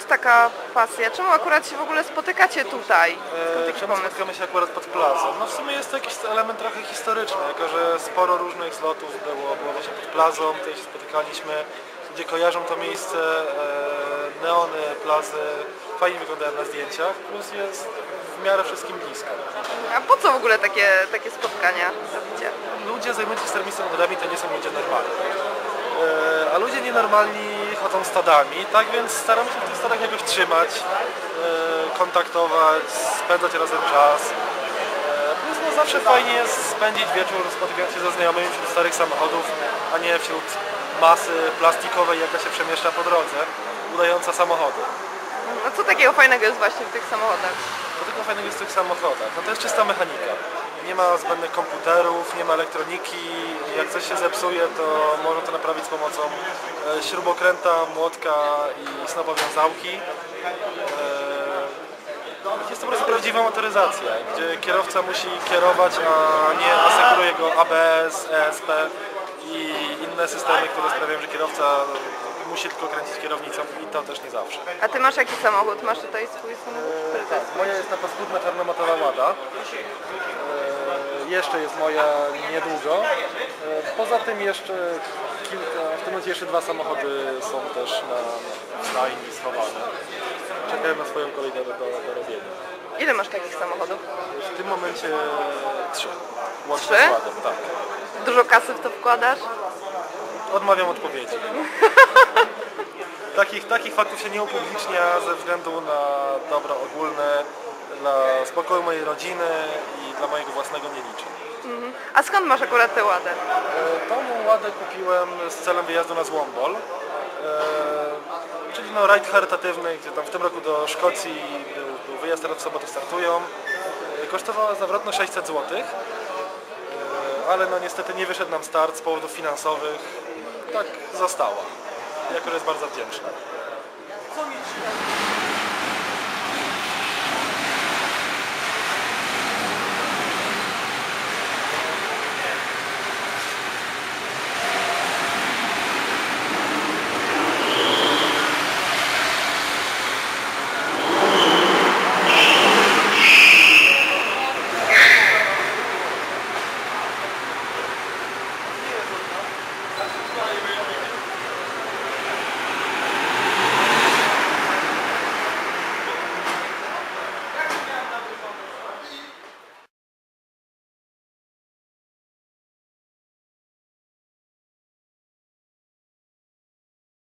skąd taka pasja? Czemu akurat się w ogóle spotykacie tutaj? Skąd E, taki Czemu pomysł? spotkamy się akurat pod plazą? No w sumie jest to jakiś element trochę historyczny, jako że sporo różnych zlotów było, było właśnie pod plazą, tutaj się spotykaliśmy. Ludzie kojarzą to miejsce, e, neony, plazy, fajnie wyglądają na zdjęciach, plus jest w miarę wszystkim blisko. A po co w ogóle takie, takie spotkania robicie? Ludzie zajmujący się starymi samochodami to nie są ludzie normalni. E, A ludzie nienormalni chodzą stadami, tak więc staramy się w tych stadach jakoś trzymać, e, kontaktować, spędzać razem czas. E, Plus no zawsze fajnie jest spędzić wieczór spotykając się ze znajomymi wśród starych samochodów, a nie wśród masy plastikowej, jaka się przemieszcza po drodze, udająca samochody. No co takiego fajnego jest właśnie w tych samochodach? To tylko fajnego jest w tych samochodach. No to jest czysta mechanika. Nie ma zbędnych komputerów, nie ma elektroniki. Jak coś się zepsuje, to można to naprawić z pomocą e, śrubokręta, młotka i snopowiązałki. E, Jest to po prostu prawdziwa motoryzacja, gdzie kierowca musi kierować, a nie asekuruje go ABS, ESP i inne systemy, które sprawiają, że kierowca musi tylko kręcić kierownicą i to też nie zawsze. A ty masz jaki samochód? Masz tutaj swój samochód? Który to jest? moja jest na paskudna czarnomotowa Łada. E, jeszcze jest moja niedługo. E, poza tym jeszcze kilka, w tym momencie jeszcze dwa samochody są też na stajni schowane. Czekają na swoją kolej do, do, do robienia. Ile masz takich samochodów? W tym momencie trzy. Łącznie Trzy? z Ładą, tak. Dużo kasy w to wkładasz? Odmawiam odpowiedzi. takich, takich faktów się nie upublicznia ze względu na dobro ogólne, dla spokoju mojej rodziny i dla mojego własnego nie liczę. A skąd masz akurat tę ładę? E, Tą ładę kupiłem z celem wyjazdu na Złombol, e, czyli no rajd charytatywny, gdzie tam w tym roku do Szkocji był, był wyjazd, teraz w sobotę startują. E, Kosztowała zawrotno 600 zł, ale no niestety nie wyszedł nam start z powodów finansowych. Tak została, że jest bardzo wdzięczna.